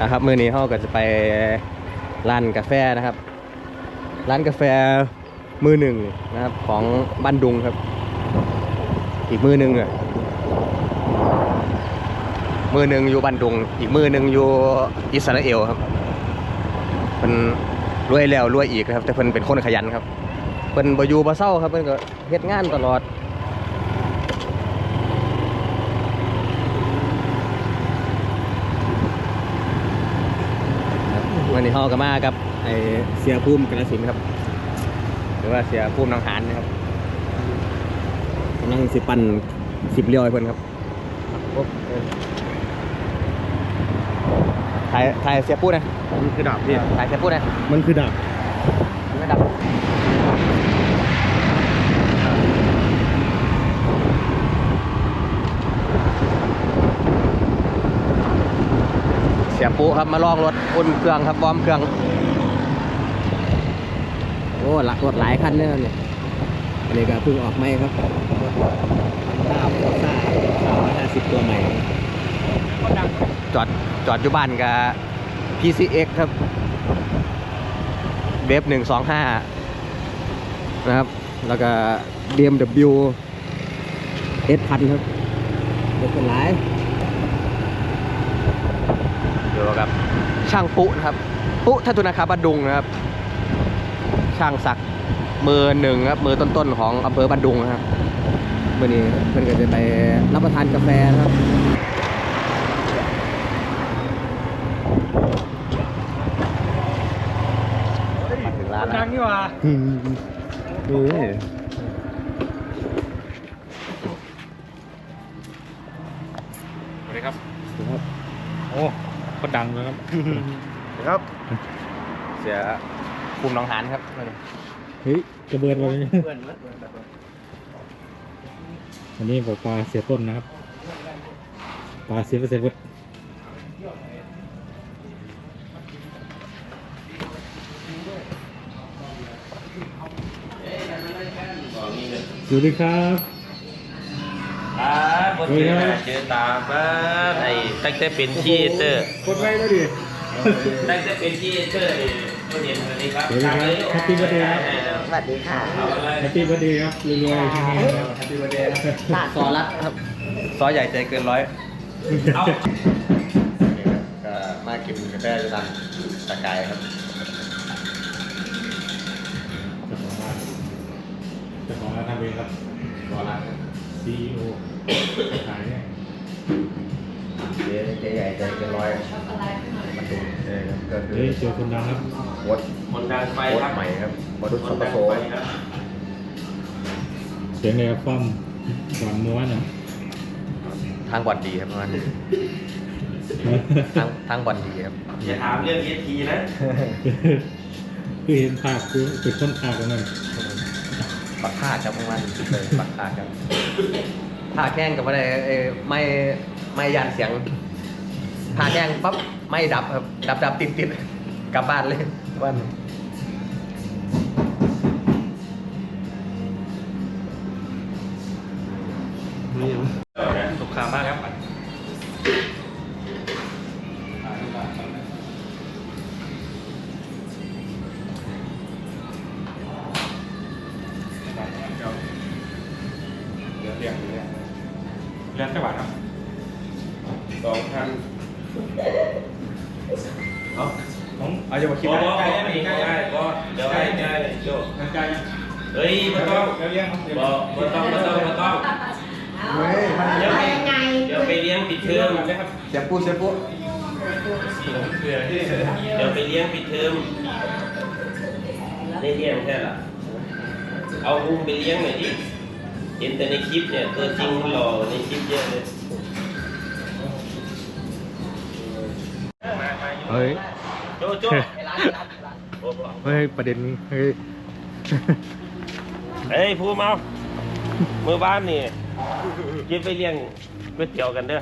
นะครับมือนี้เขาก็จะไปร้านกาแฟนะครับ ร้านกาแฟมือหนึ่งนะครับ ของบ้านดุงครับ อีกมือหนึ่งอะมือหนึ่งอยู่บ้านดุง อีกมือหนึ่งอยู่อิสราเอลครับเป็นรวยแล้วรวยอีกครับ แต่เพิ่นเป็นคนขยันครับเพิ่นบ่อยู่บ่เศร้าครับเพิ่นก็เฮ็ดงานตลอด วันนี้เขาก็มากับไอเสียภูมิกระสินธุ์ครับ หรือว่าเสียภูมิหนองหานนะครับกำลังสิปันสิบเลี้ยวให้เพิ่นครับโอ๊ะเออถ่ายถ่ายเสียปูนะมันคือดาบพี่ถ่ายเสียปูนะมันคือดาบไม่ดับเสีย ปูครับมาลองรถอุ่นเครื่องครับวอร์มเครื่อง โอ้หลักรถหลายคันเลยเนี่ยอันนี้ก็เพิ่งออกใหม่ครับข้าวข้าวซ่าสามร้อยห้าสิบตัวใหม่จอดจอดอยู่บ้านกับ PCX ครับเบฟหนึ่งสองห้านะครับ แล้วก็ BMW S พันครับรถเป็นหลาย อยู่กับ ช่างปุ๊นะครับ ปุ๊ทัตุนาคาบดุงนะครับ ช่างศักดิ์มือหนึ่งครับมือต้นๆของอำเภอบันดุงนะครับมื่อนี้เพื่อนก็จะไปรับประทานกาแฟนะครับมาถึงร้านดัแล้วงนี่หว่า ดังเลยครับ ครับ เสียภูมิหน้องหานครับเฮ้ยกระเบิดเลยวันนี้ผมปลาเสียต้นนะครับ ปลาเสียเปอร์เซ็นต์เว้ยสวัสดีครับครั บบนสวัสดีเจอครับหน้าเจอตาบ้านไอ้ตั้งแต่เป็นที่เตอร์กดไว้แล้วดิ ตั้งแต่เป็นที่เตอร์นี่ก็เห็นสวัสดีครับสวัสดีครับ Happy birthday ครับ สวัสดีค่ะ เอาอะไรแฮปปี้เบอร์ดีครับรวยๆที่นี่ครับซอรัดครับซอใหญ่ใจเกินร้อยเอาก็มากินกาแฟด้วยกันตะกายครับเจ้าของร้านทำเองครับซอรัดครับ CEO ขายเนี่ยเจ๊เจ๊ใหญ่ใจเกินร้อยมาดูเออก็คือเฮ้ยเจอคนดังครับวดคนดังไฟวดครับใหม่ครับวดุคสันมปดังโซไฟครับเสียงแอร์ฟัมหวานม้วนนะทางบอลดีครับประมาณนี้ทางทางบอลดีครับอย่าถามเรื่องเอทีนะคือเห็นภาพคือเป็นคนภาคกันนั่นปักผ้าครับประมาณนี้เลยปักผ้าครับ ผ้าแข้งกับอะไรเอ่อไม่ไม่ยันเสียงผ้าแข้งปั๊บไม่ดับครับดับดับติดติดกลับบ้านเลยวันสุขามากครับเรียนเรียน เรียนจังหวัดครับสองพันเอาผมเอาจะมาคิดบอว่ากใกล้ได้ไหมใกล้ได้ก็เดี๋ยวให้ใกล้เลยโยกใกล้เฮ้ยไม่ต้องเรียนบอกไม่ต้องไม่ต้องไม่ต้องเฮ้ยมันเดี๋ยวไปยังไงเดี๋ยวไปเลี้ยงปิดเทอมเสียปูเสียปูเดี๋ยวไปเลี้ยงปิดเทอมได้เลี้ยงแค่ละเอาอุ้มไปเลี้ยงหน่อยดิ เห็นแต่ในคลิปเนี่ยตัวจริงหล่อในคลิปเยอะเลยเฮ้ยโจโจ้เฮ้ยประเด็นนี้เฮ้ยเฮ้ยพูดเมามือบ้านนี่กินไปเลี้ยงก๋วยเตี๋ยวกันเด้อ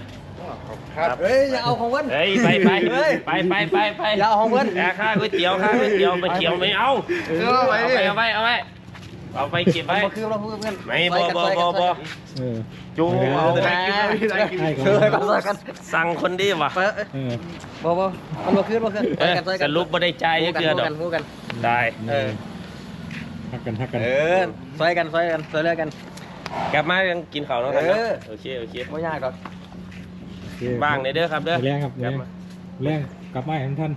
ครับเฮ้ยอย่าเอาของเว้นเฮ้ยไปไปเฮ้ยไปไปไปไปอย่าเอาของเว้นแต่ค่าก๋วยเตี๋ยวค่าก๋วยเตี๋ยวไปเตี๋ยวไม่เอาเออไปดิเอาไปเอาไป เอาไปเก็บมัไว้นบ่คือเราพูดกันไม่บ่บ่บ่บ่เออจูเอาแหไปมเก็บไว้ให้ก่อนเคยกันซอยกันสั่งคนดีว่ะเออเออบ่บ่มันบ่คือบ่คือเออซอยกันซอยกันสรุปบ่ได้ใจายเยอะเกลือดอกพูดกันได้เออทักกันทักกันเออซอยกันซอยกันซอยเลือกันกลับมายังกินข้าวแล้วกันเนอะเออโอเคโอเคบ่ยากดอกโอเคบ้างในเด้อครับเด้อแรงครับกลัแรงบมาแรงกลับมาให้ท่าน